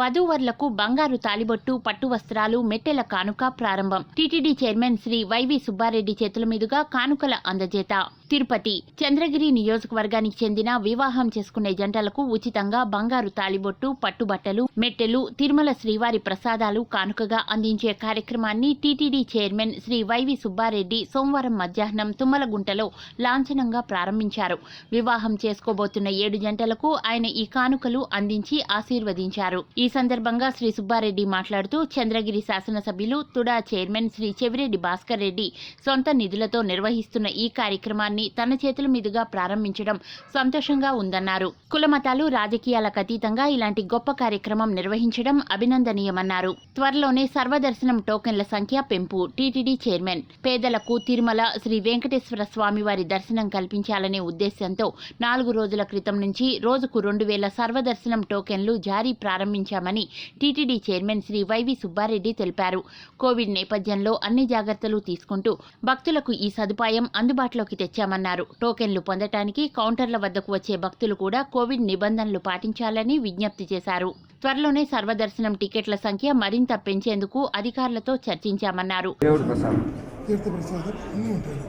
వధూవర్లకు బంగారు తాలిబొట్టు పట్టు వస్త్రాలు మెట్టెల కానుక ప్రారంభం. టీటీడీ చైర్మన్ శ్రీ వైవి సుబ్బారెడ్డి చేతుల మీదుగా కానుకల అందజేత. తిరుపతి చంద్రగిరి నియోజకవర్గానికి చెందిన వివాహం చేసుకునే జంటలకు ఉచితంగా బంగారు తాలిబొట్టు పట్టుబట్టలు మెట్టెలు తిరుమల శ్రీవారి ప్రసాదాలు కానుకగా అందించే కార్యక్రమాన్ని టీటీడీ చైర్మన్ శ్రీ వైవి సుబ్బారెడ్డి సోమవారం మధ్యాహ్నం తుమ్మలగుంటలో లాంఛనంగా ప్రారంభించారు. వివాహం చేసుకోబోతున్న ఏడు జంటలకు ఆయన ఈ కానుకలు అందించి ఆశీర్వదించారు. ఈ సందర్భంగా శ్రీ సుబ్బారెడ్డి మాట్లాడుతూ చంద్రగిరి శాసనసభ్యులు తుడా చైర్మన్ శ్రీ చెవిరెడ్డి భాస్కర్ రెడ్డి సొంత నిధులతో నిర్వహిస్తున్న ఈ కార్యక్రమాన్ని తన చేతుల మీదుగా ప్రారంభించడం సంతోషంగా ఉందన్నారు. కులమతాలు రాజకీయాలకు అతీతంగా ఇలాంటి గొప్ప కార్యక్రమం నిర్వహించడం అభినందనీయమన్నారు. త్వరలోనే సర్వదర్శనం టోకెన్ల సంఖ్య పెంపు టీటీడీ చైర్మన్. పేదలకు తిరుమల శ్రీ వెంకటేశ్వర స్వామి వారి దర్శనం కల్పించాలనే ఉద్దేశంతో నాలుగు రోజుల క్రితం నుంచి రోజుకు రెండు వేల సర్వదర్శనం టోకెన్లు జారీ ప్రారంభించారు ప్రారంభించామని టీటీడీ చైర్మన్ శ్రీ వైవి సుబ్బారెడ్డి తెలిపారు. కోవిడ్ నేపథ్యంలో అన్ని జాగ్రత్తలు తీసుకుంటూ భక్తులకు ఈ సదుపాయం అందుబాటులోకి తెచ్చామన్నారు. టోకెన్లు పొందటానికి కౌంటర్ల వద్దకు వచ్చే భక్తులు కూడా కోవిడ్ నిబంధనలు పాటించాలని విజ్ఞప్తి చేశారు. త్వరలోనే సర్వదర్శనం టికెట్ల సంఖ్య మరింత పెంచేందుకు అధికారులతో చర్చించామన్నారు. అన్నీ ఉంటాయి.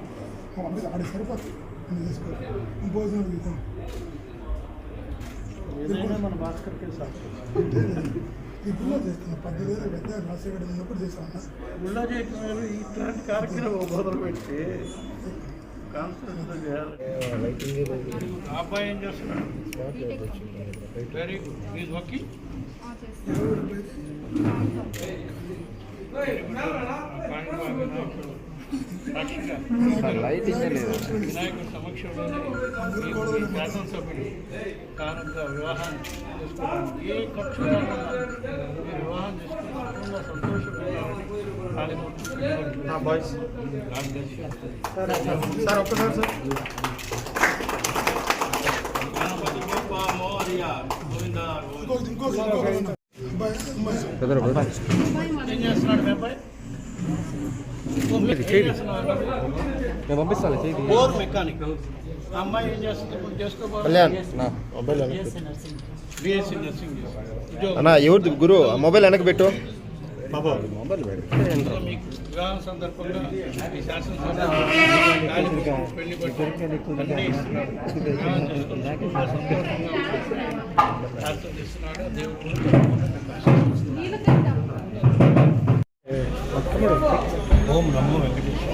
ఇప్పుడు చేస్తున్నా పద్దెనిమిది వేలు పెద్ద రాసేవాడు ఉన్నప్పుడు చేస్తాను గుళ్ళో చేయటం ఇట్లాంటి కార్యక్రమం మొదలు పెట్టి అబ్బాయి ఏం చేస్తున్నాడు? Very good is working lighting లేదు. వినాయకుడి సమక్షంలో ఈ శాసనసభ్యులు కానుక వివాహం చేసుకోవడానికి ఏ ఖర్చు మీరు వివాహం కుటుంబ సంతోషంగా ఏం చేస్తున్నాడు మీ అబ్బాయి నేను పంపిస్తాను చేయి బోర్ మెకానిక్ అమ్మాయి ఏం చేస్తుంది? ఇప్పుడు చేసుకోబోతుంది కళ్యాణ్ నా మొబైల్ బిఎస్సీ నర్సింగ్ చేస్తుంది. అన్న ఎవరిది? గురు ఆ మొబైల్ వెనక్కి పెట్టు. మొబైల్ ఇంకా మీకు వివాహం సందర్భంగా ఈ శాసనసభ తాలిబొట్టు, పెళ్ళి బట్టలు అన్నీ ఇస్తున్నాడు. వివాహం చేసుకున్న కుటుంబ సంతోషంగా ఆశీర్వదిస్తున్నాడు. దేవుడు ఓం నమో వెంకటేశ్వర